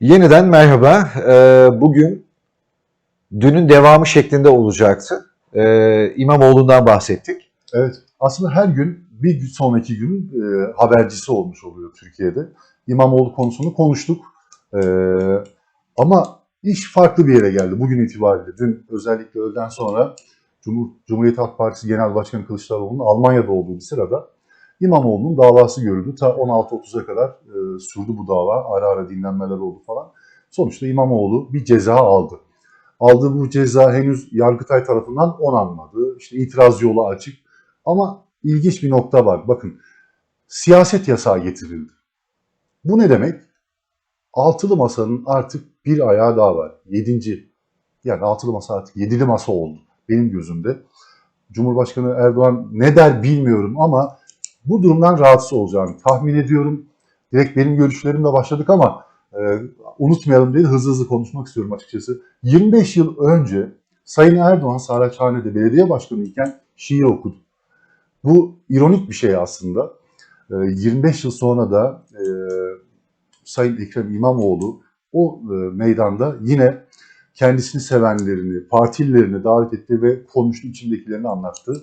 Yeniden merhaba. Ee, Bugün dünün devamı şeklinde olacaktı. Ee, İmamoğlu'ndan bahsettik. Evet. Aslında her gün bir sonraki gün e, habercisi olmuş oluyor Türkiye'de. İmamoğlu konusunu konuştuk. E, ama iş farklı bir yere geldi bugün itibariyle. Dün özellikle öğleden sonra Cumhur, Cumhuriyet Halk Partisi Genel Başkanı Kılıçdaroğlu'nun Almanya'da olduğu bir sırada İmamoğlu'nun davası görüldü. Ta 16.30'a kadar e, sürdü bu dava. Ara ara dinlenmeler oldu falan. Sonuçta İmamoğlu bir ceza aldı. Aldığı bu ceza henüz Yargıtay tarafından onanmadı. İşte itiraz yolu açık. Ama ilginç bir nokta var. Bakın siyaset yasağı getirildi. Bu ne demek? Altılı masanın artık bir ayağı daha var. Yedinci. Yani altılı masa artık yedili masa oldu benim gözümde. Cumhurbaşkanı Erdoğan ne der bilmiyorum ama bu durumdan rahatsız olacağını tahmin ediyorum. Direkt benim görüşlerimle başladık ama e, unutmayalım diye hızlı hızlı konuşmak istiyorum açıkçası. 25 yıl önce Sayın Erdoğan Saraçhane'de belediye başkanı iken şiir okudu. Bu ironik bir şey aslında. E, 25 yıl sonra da e, Sayın Ekrem İmamoğlu o e, meydanda yine kendisini sevenlerini, partililerini davet etti ve konuştu, içindekilerini anlattı.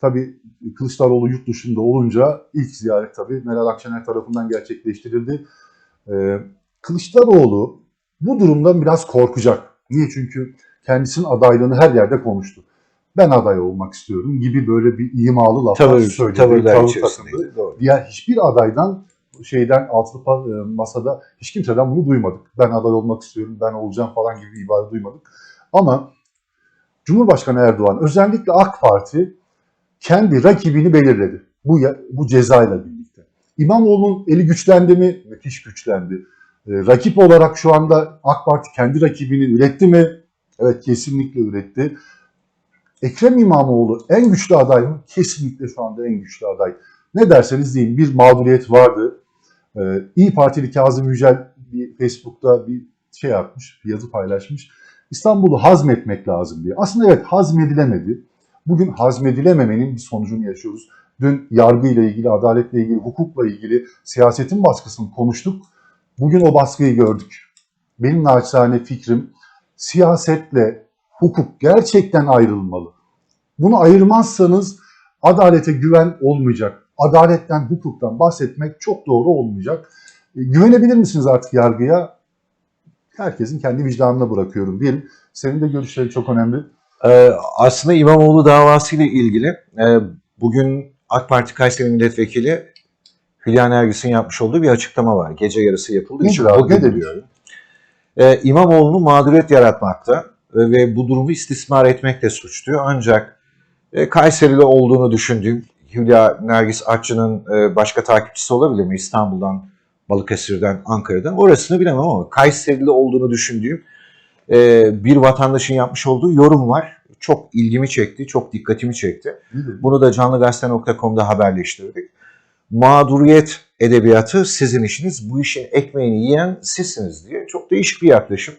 Tabii Kılıçdaroğlu yurt dışında olunca ilk ziyaret tabii Meral Akşener tarafından gerçekleştirildi. Ee, Kılıçdaroğlu bu durumdan biraz korkacak. Niye? Çünkü kendisinin adaylığını her yerde konuştu. Ben aday olmak istiyorum gibi böyle bir imalı laflar Tavır, söyledi. tavırlar tavır içerisindeydi. Diğer hiçbir adaydan şeyden altılı e, masada hiç kimseden bunu duymadık. Ben aday olmak istiyorum, ben olacağım falan gibi bir ibare duymadık. Ama Cumhurbaşkanı Erdoğan özellikle AK Parti kendi rakibini belirledi. Bu bu cezayla birlikte. İmamoğlu'nun eli güçlendi mi? Müthiş güçlendi. E, rakip olarak şu anda AK Parti kendi rakibini üretti mi? Evet kesinlikle üretti. Ekrem İmamoğlu en güçlü aday mı? Kesinlikle şu anda en güçlü aday. Ne derseniz deyin bir mağduriyet vardı. Ee, İyi Partili Kazım Yücel bir Facebook'ta bir şey yapmış, bir yazı paylaşmış. İstanbul'u hazmetmek lazım diye. Aslında evet hazmedilemedi. Bugün hazmedilememenin bir sonucunu yaşıyoruz. Dün yargıyla ilgili, adaletle ilgili, hukukla ilgili siyasetin baskısını konuştuk. Bugün o baskıyı gördük. Benim naçizane fikrim siyasetle hukuk gerçekten ayrılmalı. Bunu ayırmazsanız adalete güven olmayacak. Adaletten, hukuktan bahsetmek çok doğru olmayacak. E, güvenebilir misiniz artık yargıya? Herkesin kendi vicdanına bırakıyorum diyelim. Senin de görüşlerin çok önemli. Ee, Aslında İmamoğlu davasıyla ilgili e, bugün AK Parti Kayseri Milletvekili Hülya Nergis'in yapmış olduğu bir açıklama var. Gece yarısı yapıldı. Ne demiş? diyor. Ee, İmamoğlu'nu mağduriyet yaratmakta ve bu durumu istismar etmekle suçluyor. Ancak e, Kayserili olduğunu düşündüğüm Hülya Nergis Akçı'nın e, başka takipçisi olabilir mi? İstanbul'dan, Balıkesir'den, Ankara'dan. Orasını bilemem ama Kayserili olduğunu düşündüğüm bir vatandaşın yapmış olduğu yorum var. Çok ilgimi çekti, çok dikkatimi çekti. Bunu da canlıgazete.com'da haberleştirdik. Mağduriyet edebiyatı sizin işiniz, bu işin ekmeğini yiyen sizsiniz diye. Çok değişik bir yaklaşım.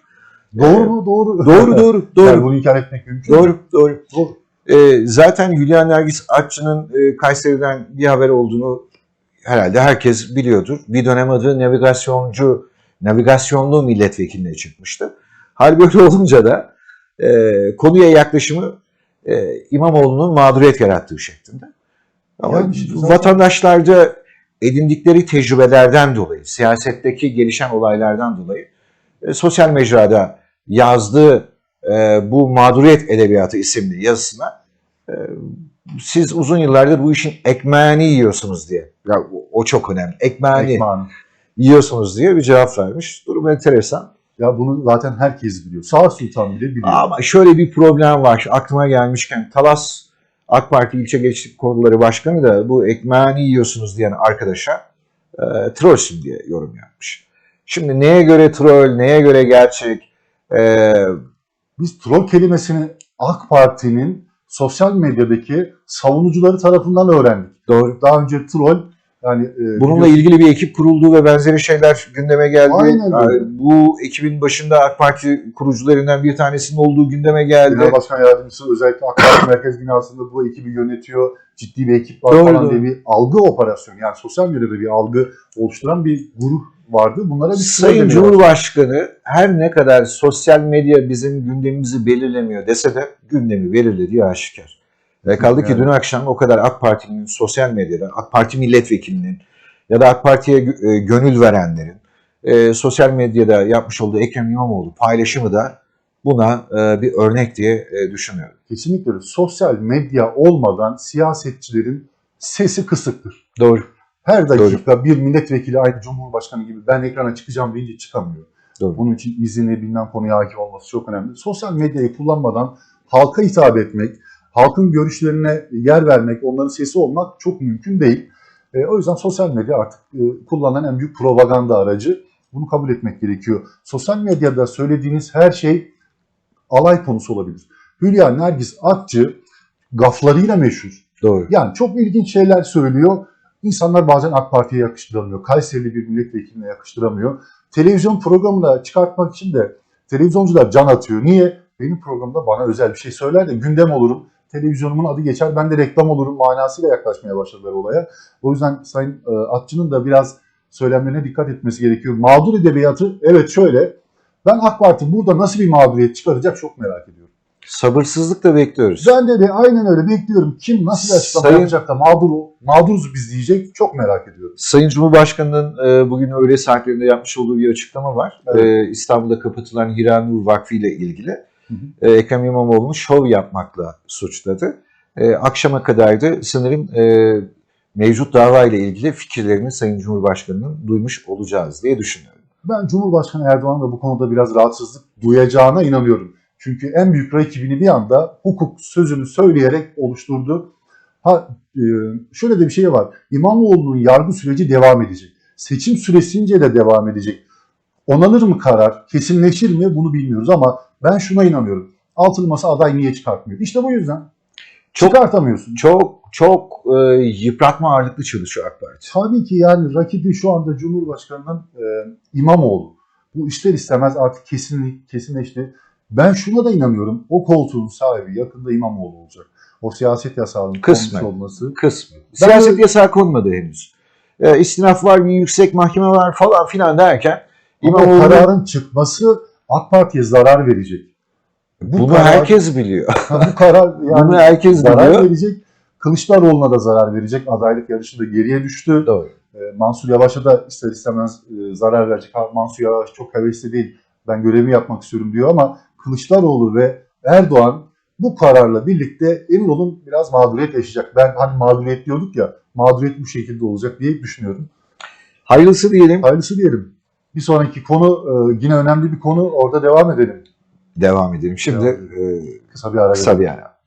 Doğru mu? Doğru. Doğru, doğru, doğru. Yani bunu inkar etmek mümkün. Doğru, doğru. Doğru. Ee, zaten Hülya Nergis Akçı'nın e, Kayseri'den bir haber olduğunu herhalde herkes biliyordur. Bir dönem adı navigasyoncu, navigasyonlu milletvekiline çıkmıştı. Hal böyle olunca da e, konuya yaklaşımı e, İmamoğlu'nun mağduriyet yarattığı şeklinde. Ama Yani işte zaten- vatandaşlarda edindikleri tecrübelerden dolayı, siyasetteki gelişen olaylardan dolayı e, sosyal mecrada yazdığı e, bu Mağduriyet Edebiyatı isimli yazısına e, siz uzun yıllardır bu işin ekmeğini yiyorsunuz diye. Ya, o- o çok önemli. Ekmeğini Ekman. yiyorsunuz diye bir cevap vermiş. Durum enteresan. Ya bunu zaten herkes biliyor. Sağ Sultan bile biliyor. Ama şöyle bir problem var. Aklıma gelmişken Talas AK Parti İlçe Gençlik Konuları Başkanı da bu ekmeğini yiyorsunuz diyen arkadaşa e, trollsün diye yorum yapmış. Şimdi neye göre troll, neye göre gerçek? E, Biz troll kelimesini AK Parti'nin sosyal medyadaki savunucuları tarafından öğrendik. doğru. Daha önce troll yani e, Bununla biliyorsun- ilgili bir ekip kuruldu ve benzeri şeyler gündeme geldi. Aynen öyle. Yani Bu ekibin başında AK Parti kurucularından bir tanesinin olduğu gündeme geldi. Genel Başkan Yardımcısı özellikle AK Parti Merkez Binası'nda bu ekibi yönetiyor. Ciddi bir ekip var Doğru, falan diye bir algı operasyonu. Yani sosyal medyada bir algı oluşturan bir grup vardı. Bunlara bir Sayın. Cumhurbaşkanı her ne kadar sosyal medya bizim gündemimizi belirlemiyor dese de gündemi belirlediği aşikar. Ve kaldı ki dün akşam o kadar AK Parti'nin sosyal medyada, AK Parti milletvekilinin ya da AK Parti'ye e, gönül verenlerin e, sosyal medyada yapmış olduğu Ekrem İmamoğlu paylaşımı da buna e, bir örnek diye e, düşünüyorum. Kesinlikle. Sosyal medya olmadan siyasetçilerin sesi kısıktır. Doğru. Her dakika bir milletvekili aynı Cumhurbaşkanı gibi ben ekrana çıkacağım deyince çıkamıyor. Doğru. Bunun için izinli bilmem konuya hakim olması çok önemli. Sosyal medyayı kullanmadan halka hitap etmek, halkın görüşlerine yer vermek, onların sesi olmak çok mümkün değil. E, o yüzden sosyal medya artık e, kullanılan en büyük propaganda aracı. Bunu kabul etmek gerekiyor. Sosyal medyada söylediğiniz her şey alay konusu olabilir. Hülya Nergis Akçı gaflarıyla meşhur. Doğru. Yani çok ilginç şeyler söylüyor. İnsanlar bazen AK Parti'ye yakıştıramıyor. Kayserili bir milletvekiline yakıştıramıyor. Televizyon programına çıkartmak için de televizyoncular can atıyor. Niye? Benim programda bana özel bir şey söyler de gündem olurum. Televizyonumun adı geçer ben de reklam olurum manasıyla yaklaşmaya başladılar olaya. O yüzden Sayın e, Akçı'nın da biraz söylemlerine dikkat etmesi gerekiyor. Mağdur edebiyatı evet şöyle. Ben AK Parti burada nasıl bir mağduriyet çıkaracak çok merak ediyorum. Sabırsızlıkla bekliyoruz. Ben de, de aynen öyle bekliyorum. Kim nasıl açıklama Sayın- yapacak da mağdur, mağduruz biz diyecek çok merak ediyorum. Sayın Cumhurbaşkanı'nın e, bugün öğle saatlerinde yapmış olduğu bir açıklama var. Evet. E, İstanbul'da kapatılan Hiranur Vakfı ile ilgili Hı e, Ekrem İmamoğlu'nu şov yapmakla suçladı. E, akşama kadar da sanırım e, mevcut dava ile ilgili fikirlerini Sayın Cumhurbaşkanı'nın duymuş olacağız diye düşünüyorum. Ben Cumhurbaşkanı Erdoğan'ın da bu konuda biraz rahatsızlık duyacağına inanıyorum. Çünkü en büyük rakibini bir anda hukuk sözünü söyleyerek oluşturdu. Ha, e, şöyle de bir şey var. İmamoğlu'nun yargı süreci devam edecek. Seçim süresince de devam edecek. Onanır mı karar, kesinleşir mi bunu bilmiyoruz ama ben şuna inanıyorum. Altılı masa aday niye çıkartmıyor? İşte bu yüzden. Çok- Çıkartamıyorsun. Çok çok e, yıpratma ağırlıklı çalışıyor AK Parti. Tabii ki yani rakibi şu anda Cumhurbaşkanı'nın e, İmamoğlu. Bu ister istemez artık kesinlik, kesinleşti. Ben şuna da inanıyorum. O koltuğun sahibi yakında İmamoğlu olacak. O siyaset yasağının konmuş olması. Kısmı. Ben Siyaset de- yasağı konmadı henüz. E, istinaf var, bir yüksek mahkeme var falan filan derken İmamoğlu kararın çıkması AK Parti'ye zarar verecek. Bu bunu karar- herkes biliyor. Bu karar yani bunu herkes zarar biliyor. verecek. Kılıçdaroğlu'na da zarar verecek. Adaylık yarışında geriye düştü. Doğru. E, Mansur Yavaş'a da ister istemez e, zarar verecek. Mansur Yavaş çok hevesli değil. Ben görevimi yapmak istiyorum diyor ama Kılıçdaroğlu ve Erdoğan bu kararla birlikte emin olun biraz mağduriyet yaşayacak. Ben hani mağduriyet diyorduk ya mağduriyet bu şekilde olacak diye düşünüyorum. Hayırlısı diyelim. Hayırlısı diyelim. Bir sonraki konu e, yine önemli bir konu orada devam edelim. Devam edelim. Şimdi Devam e, Kısa bir ara kısa bir ara.